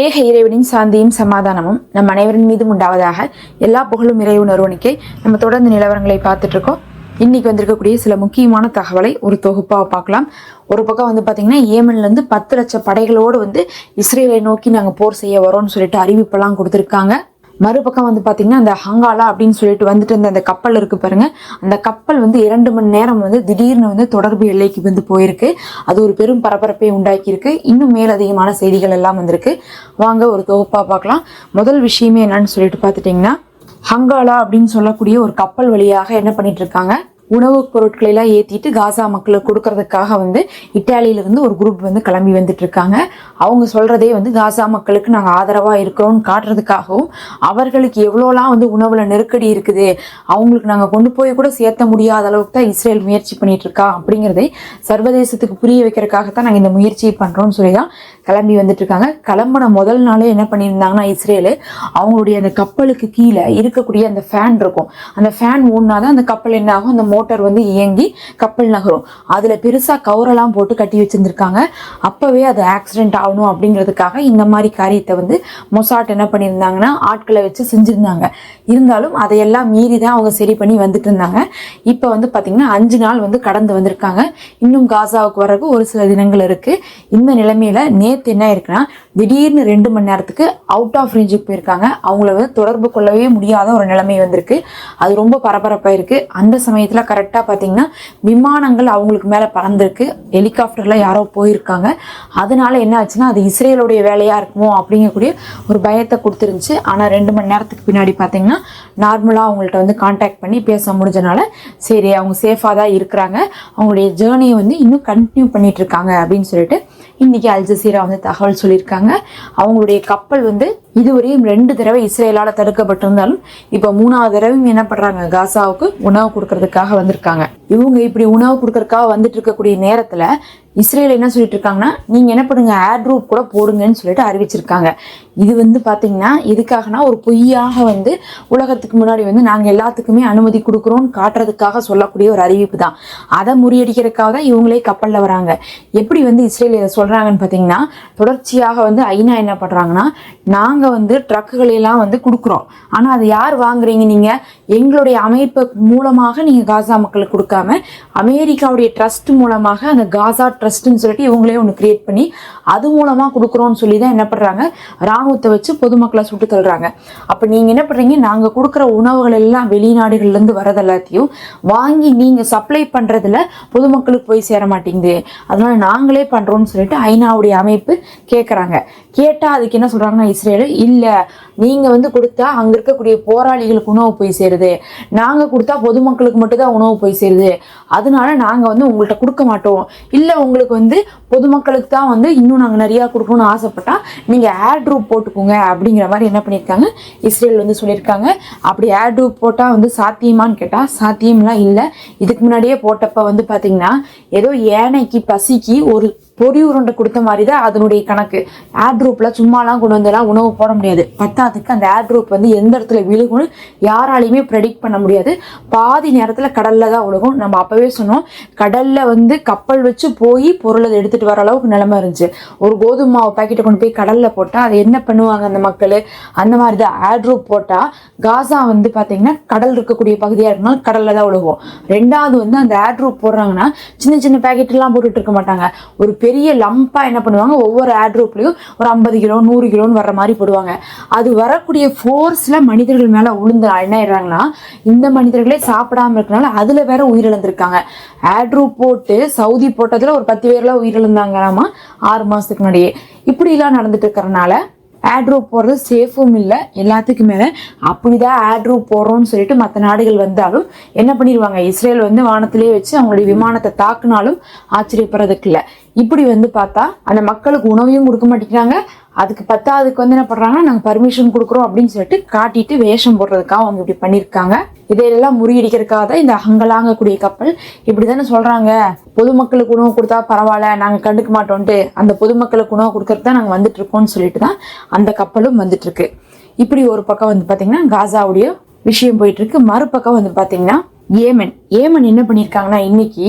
ஏக இறைவனின் சாந்தியும் சமாதானமும் நம் அனைவரின் மீதும் உண்டாவதாக எல்லா புகழும் இறைவன் ஒருவனுக்கே நம்ம தொடர்ந்து நிலவரங்களை பார்த்துட்டு இருக்கோம். இன்னைக்கு வந்திருக்கக்கூடிய சில முக்கியமான தகவலை ஒரு தொகுப்பாக பார்க்கலாம். ஒரு பக்கம் வந்து பார்த்தீங்கன்னா ஏமன்ல இருந்து பத்து லட்சம் படைகளோடு வந்து இஸ்ரேலை நோக்கி நாங்கள் போர் செய்ய வரோம்னு சொல்லிட்டு அறிவிப்பெல்லாம் கொடுத்துருக்காங்க. மறுபக்கம் வந்து பார்த்தீங்கன்னா அந்த ஹங்காலா அப்படின்னு சொல்லிட்டு வந்துட்டு இருந்த அந்த கப்பல் இருக்கு பாருங்க. அந்த கப்பல் வந்து இரண்டு மணி நேரம் வந்து திடீர்னு வந்து தொடர்பு எல்லைக்கு வந்து போயிருக்கு. அது ஒரு பெரும் பரபரப்பை உண்டாக்கியிருக்கு. இன்னும் மேலதிகமான செய்திகள் எல்லாம் வந்திருக்கு. வாங்க ஒரு தொகுப்பா பார்க்கலாம். முதல் விஷயமே என்னன்னு சொல்லிட்டு பார்த்துட்டிங்கன்னா ஹங்காலா அப்படின்னு சொல்லக்கூடிய ஒரு கப்பல் வழியாக என்ன பண்ணிட்டு இருக்காங்க? உணவுப் பொருட்களெல்லாம் ஏற்றிட்டு காசா மக்களுக்கு கொடுக்கறதுக்காக வந்து இட்டாலியிலிருந்து ஒரு குரூப் வந்து கிளம்பி வந்துட்டு இருக்காங்க அவங்க சொல்கிறதே வந்து காசா மக்களுக்கு நாங்கள் ஆதரவாக இருக்கிறோம்னு காட்டுறதுக்காகவும் அவர்களுக்கு எவ்வளோலாம் வந்து உணவில் நெருக்கடி இருக்குது அவங்களுக்கு நாங்கள் கொண்டு போய் கூட சேர்த்த முடியாத அளவுக்கு தான் இஸ்ரேல் முயற்சி பண்ணிட்டு இருக்கா அப்படிங்கிறதை சர்வதேசத்துக்கு புரிய வைக்கிறதுக்காகத்தான் நாங்கள் இந்த முயற்சியை பண்ணுறோம்னு சொல்லி தான் கிளம்பி வந்துட்டு இருக்காங்க கிளம்பின முதல் நாளே என்ன பண்ணியிருந்தாங்கன்னா இஸ்ரேலு அவங்களுடைய அந்த கப்பலுக்கு கீழே இருக்கக்கூடிய அந்த ஃபேன் இருக்கும். அந்த ஃபேன் ஓடினா தான் அந்த கப்பல் என்ன ஆகும்? அந்த மோட்டார் வந்து இயங்கி கப்பல் நகரும். அதில் பெருசாக கவரெல்லாம் போட்டு கட்டி வச்சிருந்துருக்காங்க. அப்போவே அது ஆக்சிடென்ட் ஆகணும் அப்படிங்கிறதுக்காக இந்த மாதிரி காரியத்தை வந்து மொசாட் என்ன பண்ணியிருந்தாங்கன்னா ஆட்களை வச்சு செஞ்சுருந்தாங்க. இருந்தாலும் அதையெல்லாம் மீறி தான் அவங்க சரி பண்ணி வந்துட்டு இருந்தாங்க இப்போ வந்து பார்த்திங்கன்னா அஞ்சு நாள் வந்து கடந்து வந்திருக்காங்க. இன்னும் காசாவுக்கு வர்றதுக்கு ஒரு சில தினங்கள் இருக்குது இந்த நிலைமையில நேற்று என்ன இருக்குன்னா திடீர்னு ரெண்டு மணி நேரத்துக்கு அவுட் ஆஃப் ரேஞ்சுக்கு போயிருக்காங்க. அவங்கள வந்து தொடர்பு கொள்ளவே முடியாத ஒரு நிலைமை வந்திருக்கு. அது ரொம்ப பரபரப்பாக இருக்குது அந்த சமயத்தில் கரெக்டாக பார்த்தீங்கன்னா விமானங்கள் அவங்களுக்கு மேலே பறந்துருக்கு. ஹெலிகாப்டரில் யாரோ போயிருக்காங்க. அதனால என்ன ஆச்சுன்னா அது இஸ்ரேலுடைய வேலையாக இருக்குமோ அப்படிங்கக்கூடிய ஒரு பயத்தை கொடுத்துருந்துச்சு. ஆனால் ரெண்டு மணி நேரத்துக்கு பின்னாடி பார்த்தீங்கன்னா நார்மலாக அவங்கள்ட்ட வந்து காண்டாக்ட் பண்ணி பேச முடிஞ்சனால சரி அவங்க சேஃபாக தான் இருக்கிறாங்க. அவங்களுடைய ஜேர்னியை வந்து இன்னும் கண்டினியூ பண்ணிட்டு இருக்காங்க அப்படின்னு சொல்லிட்டு இன்னைக்கு அல்ஜசீரா வந்து தகவல் சொல்லியிருக்காங்க. அவங்களுடைய கப்பல் வந்து இதுவரையும் ரெண்டு தடவை இஸ்ரேலால் தடுக்கப்பட்டிருந்தாலும் இப்போ மூணாவது தடவையும் என்ன பண்றாங்க? காசாவுக்கு உணவு கொடுக்கறதுக்காக வந்திருக்காங்க. இவங்க இப்படி உணவு கொடுக்கறக்காக வந்துட்டு இருக்கக்கூடிய நேரத்துல இஸ்ரேல் என்ன சொல்லிட்டு இருக்காங்கன்னா நீங்க என்ன பண்ணுங்க ஏர் கூட போடுங்கன்னு சொல்லிட்டு அறிவிச்சிருக்காங்க. இது வந்து பார்த்தீங்கன்னா எதுக்காகனா ஒரு பொய்யாக வந்து உலகத்துக்கு முன்னாடி வந்து நாங்க எல்லாத்துக்குமே அனுமதி கொடுக்குறோம்னு காட்டுறதுக்காக சொல்லக்கூடிய ஒரு அறிவிப்பு தான். அதை முறியடிக்கிறதுக்காக தான் இவங்களே கப்பல்ல வராங்க. எப்படி வந்து இஸ்ரேல் இதை சொல்றாங்கன்னு பார்த்தீங்கன்னா தொடர்ச்சியாக வந்து ஐநா என்ன பண்றாங்கன்னா நாங்க வந்து ட்ரக்குகளை எல்லாம் வந்து கொடுக்குறோம். ஆனா அதை யார் வாங்குறீங்க நீங்க? எங்களுடைய அமைப்பு மூலமாக நீங்க காசா மக்களுக்கு கொடுக்காம அமெரிக்காவுடைய ட்ரஸ்ட் மூலமாக அந்த காசா ட்ரஸ்ட்னு சொல்லிட்டு இவங்களே ஒன்று கிரியேட் பண்ணி அது மூலமா கொடுக்குறோம்னு சொல்லி தான் என்ன பண்ணுறாங்க ராணுவத்தை வச்சு பொதுமக்களை சுட்டு தள்ளுறாங்க. அப்போ நீங்க என்ன பண்றீங்க? நாங்க கொடுக்குற உணவுகள் எல்லாம் வெளிநாடுகள்ல இருந்து வரது எல்லாத்தையும் வாங்கி நீங்கள் சப்ளை பண்றதுல பொதுமக்களுக்கு போய் சேர மாட்டேங்குது. அதனால நாங்களே பண்றோம்னு சொல்லிட்டு ஐநாவுடைய அமைப்பு கேட்குறாங்க கேட்டால் அதுக்கு என்ன சொல்றாங்கன்னா இஸ்ரேலு இல்ல நீங்க வந்து கொடுத்தா அங்க இருக்கக்கூடிய போராளிகளுக்கு உணவு போய் சேருது. நாங்க கொடுத்தா பொதுமக்களுக்கு மட்டும் தான் உணவு போய் சேருது. அதனால நாங்கள் வந்து உங்கள்கிட்ட கொடுக்க மாட்டோம். இல்லை உங்களுக்கு வந்து பொதுமக்களுக்கு தான் வந்து இன்னும் நாங்கள் நிறையா கொடுக்கணும்னு ஆசைப்பட்டா நீங்கள் ஏர் ட்ரூப் போட்டுக்கோங்க அப்படிங்கிற மாதிரி என்ன பண்ணியிருக்காங்க? இஸ்ரேல் வந்து சொல்லியிருக்காங்க. அப்படி ஏர்டூ போட்டால் வந்து சாத்தியமான்னு கேட்டால் சாத்தியம்லாம் இல்லை. இதுக்கு முன்னாடியே போட்டப்ப வந்து பார்த்திங்கன்னா ஏதோ யானைக்கு பசிக்கு ஒரு பொடி உருண்டை கொடுத்த மாதிரி தான் அதனுடைய கணக்கு. ஏர்ட்ரூப்பில் சும்மாலாம் கொண்டு வந்தெல்லாம் உணவு போட முடியாது. பத்தாதுக்கு அந்த ஏர்ட்ரூப் வந்து எந்த இடத்துல விழுகும்னு யாராலையுமே ப்ரெடிக்ட் பண்ண முடியாது. பாதி நேரத்தில் கடலில் தான் விழுகும் நம்ம அப்போவே சொன்னோம். கடலில் வந்து கப்பல் வச்சு போய் பொருளை எடுத்துகிட்டு வர அளவுக்கு நிலைமை இருந்துச்சு. ஒரு கோதுமை மாவு பாக்கெட்டை கொண்டு போய் கடலில் போட்டால் அதை என்ன பண்ணுவாங்க அந்த மக்கள்? அந்த மாதிரி தான் ஏர்ட்ரூப் போட்டால் காசா வந்து பார்த்திங்கன்னா கடல் இருக்கக்கூடிய பகுதியாக இருக்கனால கடலில் தான் விழுகும் ரெண்டாவது வந்து அந்த ஏர்ட்ரூப் போடுறாங்கன்னா சின்ன சின்ன பேக்கெட்லாம் போட்டுட்டு இருக்க மாட்டாங்க. ஒரு பெரிய லம்பாக என்ன பண்ணுவாங்க? ஒவ்வொரு ஏர் ஒரு ஐம்பது கிலோ நூறு கிலோன்னு வர்ற மாதிரி போடுவாங்க. அது வரக்கூடிய ஃபோர்ஸில் மனிதர்கள் மேலே உளுந்து என்ன ஆயிடுறாங்கன்னா இந்த மனிதர்களே சாப்பிடாம இருக்கனால அதில் வேற உயிரிழந்திருக்காங்க. ஏர் போட்டு சவுதி போட்டதில் ஒரு பத்து பேர்லாம் உயிரிழந்தாங்களாமா? ஆறு மாதத்துக்கு முன்னாடியே. இப்படிலாம் நடந்துட்டு இருக்கிறனால ஆட்ரூப் போடுறது சேஃபும் இல்லை. எல்லாத்துக்கும் மேலே அப்படிதான் ஆட்ரூப் போடுறோம்னு சொல்லிட்டு மற்ற நாடுகள் வந்தாலும் என்ன பண்ணிடுவாங்க? இஸ்ரேல் வந்து வானத்திலேயே வச்சு அவங்களுடைய விமானத்தை தாக்குனாலும் ஆச்சரியப்படுறதுக்கு இல்லை. இப்படி வந்து பார்த்தா அந்த மக்களுக்கு உணவையும் கொடுக்க மாட்டேங்கிறாங்க. அதுக்கு பத்தாவதுக்கு வந்து என்ன பண்றாங்கன்னா நாங்கள் பர்மிஷன் கொடுக்குறோம் அப்படின்னு சொல்லிட்டு காட்டிட்டு வேஷம் போடுறதுக்காக அவங்க இப்படி பண்ணியிருக்காங்க. இதையெல்லாம் முறியடிக்கிறதுக்காக தான் இந்த அங்கலாங்கக்கூடிய கப்பல். இப்படி தானே சொல்றாங்க. பொதுமக்களுக்கு உணவு கொடுத்தா பரவாயில்ல நாங்கள் கண்டுக்க மாட்டோம்ட்டு அந்த பொதுமக்களுக்கு உணவு கொடுக்கறது தான் நாங்கள் வந்துட்டு இருக்கோம்னு சொல்லிட்டு தான் அந்த கப்பலும் வந்துட்டு இருக்கு இப்படி ஒரு பக்கம் வந்து பாத்தீங்கன்னா காசாவுடைய விஷயம் போயிட்டு இருக்கு மறுபக்கம் வந்து பாத்தீங்கன்னா ஏமன். ஏமன் என்ன பண்ணியிருக்காங்கன்னா இன்னைக்கு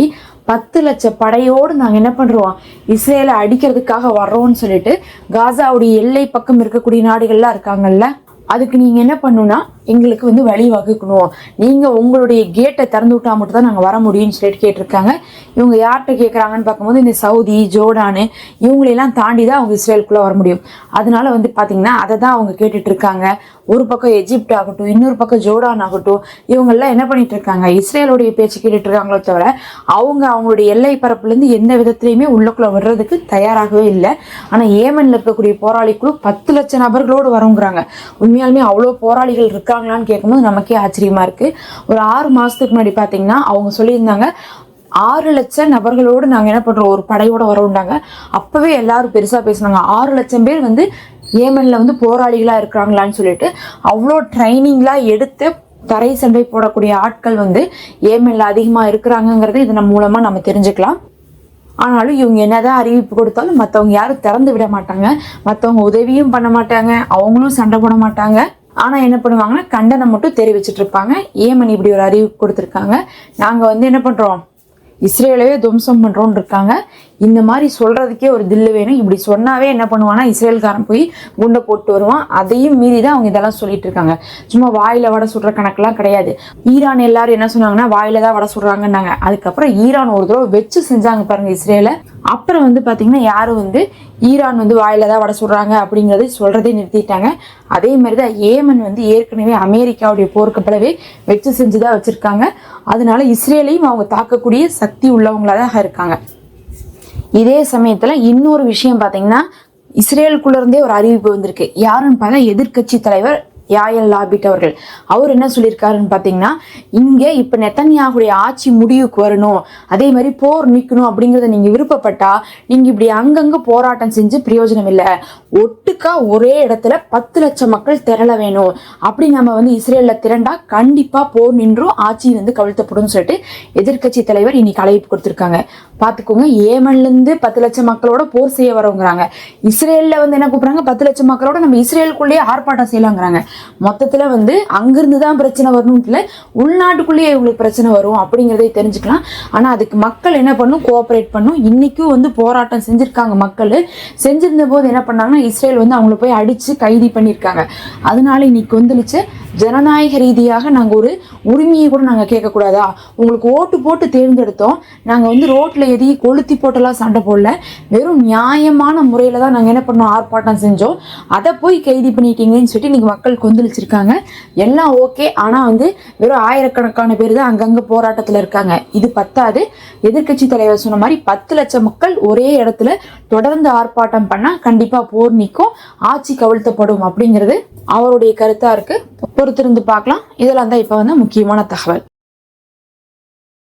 பத்து லட்ச படையோடு நாங்கள் என்ன பண்ணுறோம் இஸ்ரேலை அடிக்கிறதுக்காக வர்றோம்னு சொல்லிட்டு காசாவுடைய எல்லை பக்கம் இருக்கக்கூடிய நாடுகள்லாம் இருக்காங்கல்ல அதுக்கு நீங்கள் என்ன பண்ணுன்னா எங்களுக்கு வந்து வழி வகுக்கணும். நீங்கள் உங்களுடைய கேட்டை திறந்து விட்டால் மட்டும் தான் நாங்கள் வர முடியும்னு சொல்லிட்டு கேட்டிருக்காங்க. இவங்க யார்கிட்ட கேட்குறாங்கன்னு பார்க்கும்போது இந்த சவுதி ஜோர்டானு இவங்களையெல்லாம் தாண்டி தான் அவங்க இஸ்ரேலுக்குள்ளே வர முடியும். அதனால வந்து பார்த்தீங்கன்னா அதை தான் அவங்க கேட்டுட்ருக்காங்க ஒரு பக்கம் எஜிப்ட் ஆகட்டும் இன்னொரு பக்கம் ஜோர்டான் ஆகட்டும் இவங்கெல்லாம் என்ன பண்ணிட்டு இருக்காங்க இஸ்ரேலுடைய பேச்சு கேட்டுட்டு இருக்காங்களோ தவிர அவங்க அவங்களுடைய எல்லை பரப்புலேருந்து எந்த விதத்துலையுமே உள்ளக்குள்ளே வர்றதுக்கு தயாராகவே இல்லை. ஆனால் ஏமனில் இருக்கக்கூடிய போராளி குழு பத்து லட்சம் நபர்களோடு வருங்கிறாங்க. உண்மையாலுமே அவ்வளோ போராளிகள் இருக்காங்களான்னு கேட்கும்போது நமக்கே ஆச்சரியமா இருக்குது ஒரு ஆறு மாதத்துக்கு முன்னாடி பார்த்தீங்கன்னா அவங்க சொல்லியிருந்தாங்க ஆறு லட்சம் நபர்களோடு நாங்கள் என்ன பண்ணுறோம் ஒரு படையோடு வரவுண்டாங்க அப்போவே எல்லாரும் பெருசாக பேசினாங்க. ஆறு லட்சம் பேர் வந்து ஏமனில் வந்து போராளிகளாக இருக்கிறாங்களான்னு சொல்லிட்டு அவ்வளோ ட்ரைனிங்லாம் எடுத்து தரை சண்டை போடக்கூடிய ஆட்கள் வந்து ஏமனில் அதிகமாக இருக்கிறாங்கங்கிறது இதன் மூலமாக நம்ம தெரிஞ்சுக்கலாம். ஆனாலும் இவங்க என்னதான் அறிவிப்பு கொடுத்தாலும் மற்றவங்க யாரும் திறந்து விட மாட்டாங்க. மற்றவங்க உதவியும் பண்ண மாட்டாங்க. அவங்களும் சண்டை போட மாட்டாங்க. ஆனால் என்ன பண்ணுவாங்கன்னா கண்டனம் மட்டும் தெரிவிச்சிட்டு இருப்பாங்க ஏமன் இப்படி ஒரு அறிவிப்பு கொடுத்துருக்காங்க. நாங்கள் வந்து என்ன பண்ணுறோம் இஸ்ரேலவே துவம்சம் பண்ணுறோன்னு இருக்காங்க. இந்த மாதிரி சொல்கிறதுக்கே ஒரு தில்லு வேணும். இப்படி சொன்னாவே என்ன பண்ணுவான்னா இஸ்ரேல்காரன் போய் குண்டை போட்டு வருவான். அதையும் மீறி தான் அவங்க இதெல்லாம் சொல்லிட்டு இருக்காங்க. சும்மா வாயில் வடை சுடுற கணக்கெல்லாம் கிடையாது. ஈரான் எல்லாரும் என்ன சொன்னாங்கன்னா வாயில தான் வடை சுடுறாங்கன்னாங்க. அதுக்கப்புறம் ஈரான் ஒரு தடவை வச்சு செஞ்சாங்க பாருங்க இஸ்ரேலை. அப்புறம் வந்து பார்த்தீங்கன்னா யாரும் வந்து ஈரான் வந்து வாயில தான் வடை சுடுறாங்க அப்படிங்கிறத சொல்கிறதே நிறுத்திட்டாங்க. அதே மாதிரி தான் ஏமன் வந்து ஏற்கனவே அமெரிக்காவுடைய போர்க்கப்பலவே வெச்சு செஞ்சு தான் வச்சுருக்காங்க. அதனால இஸ்ரேலையும் அவங்க தாக்கக்கூடிய சக்தி உள்ளவங்களாக தான் இருக்காங்க. இதே சமயத்துல இன்னொரு விஷயம் பாத்தீங்கன்னா இஸ்ரேலுக்குள்ள இருந்தே ஒரு அறிவிப்பு வந்திருக்கு. யாருன்னு பார்த்தா எதிர்க்கட்சி தலைவர் யாயல் லாபிட் அவர்கள். அவர் என்ன சொல்லியிருக்காருன்னு பார்த்தீங்கன்னா இங்கே இப்போ நெத்தன்யாகுடைய ஆட்சி முடிவுக்கு வரணும். அதே மாதிரி போர் நிற்கணும் அப்படிங்கிறத நீங்கள் விருப்பப்பட்டா நீங்கள் இப்படி அங்கங்கே போராட்டம் செஞ்சு பிரயோஜனம் இல்லை. ஒட்டுக்கா ஒரே இடத்துல பத்து லட்சம் மக்கள் திரள வேணும். அப்படி நம்ம வந்து இஸ்ரேலில் திரண்டா கண்டிப்பாக போர் நின்றும் ஆட்சி வந்து கவிழ்த்தப்படும் சொல்லிட்டு எதிர்க்கட்சி தலைவர் இன்னைக்கு அழைப்பு கொடுத்துருக்காங்க. பார்த்துக்கோங்க ஏமன்லேருந்து பத்து லட்சம் மக்களோட போர் செய்ய வரவங்கிறாங்க. இஸ்ரேலில் வந்து என்ன கூப்பிட்றாங்க? பத்து லட்சம் மக்களோட நம்ம இஸ்ரேலுக்குள்ளேயே ஆர்ப்பாட்டம் செய்யலாங்கிறாங்க மொத்தத்தில் வந்து அங்கேருந்து தான் பிரச்சனை வரணும்னு இல்லை உள்நாட்டுக்குள்ளேயே இவங்களுக்கு பிரச்சனை வரும் அப்படிங்கிறதே தெரிஞ்சுக்கலாம். ஆனால் அதுக்கு மக்கள் என்ன பண்ணும்? கோஆப்ரேட் பண்ணும். இன்னைக்கும் வந்து போராட்டம் செஞ்சுருக்காங்க மக்கள். செஞ்சிருந்த போது என்ன பண்ணாங்கன்னா இஸ்ரேல் வந்து அவங்கள போய் அடித்து கைதி பண்ணியிருக்காங்க. அதனால இன்னைக்கு வந்துருச்சு ஜனநாயக ரீதியாக நாங்கள் ஒரு உரிமையை கூட நாங்கள் கேட்கக்கூடாதா? உங்களுக்கு ஓட்டு போட்டு தேர்ந்தெடுத்தோம். நாங்கள் வந்து ரோட்டில் எதி கொளுத்தி போட்டெல்லாம் சண்டை போடல. வெறும் நியாயமான முறையில் தான் நாங்கள் என்ன பண்ணோம்? ஆர்ப்பாட்டம் செஞ்சோம். அதை போய் கைது பண்ணிட்டீங்கன்னு சொல்லிட்டு இன்றைக்கி மக்கள் கொந்தளிச்சிருக்காங்க. எல்லாம் ஓகே. ஆனால் வந்து வெறும் ஆயிரக்கணக்கான பேர் தான் அங்கங்கே போராட்டத்தில் இருக்காங்க. இது பத்தாது. எதிர்க்கட்சி தலைவர் சொன்ன மாதிரி பத்து லட்சம் மக்கள் ஒரே இடத்துல தொடர்ந்து ஆர்ப்பாட்டம் பண்ணால் கண்டிப்பாக போர் நிற்கும் ஆட்சி கவிழ்த்தப்படும் அப்படிங்கிறது அவருடைய கருத்தாக இருக்குது பொறுத்திருந்து பார்க்கலாம். இதெல்லாம் தான் இப்போ வந்து முக்கியமான தகவல்.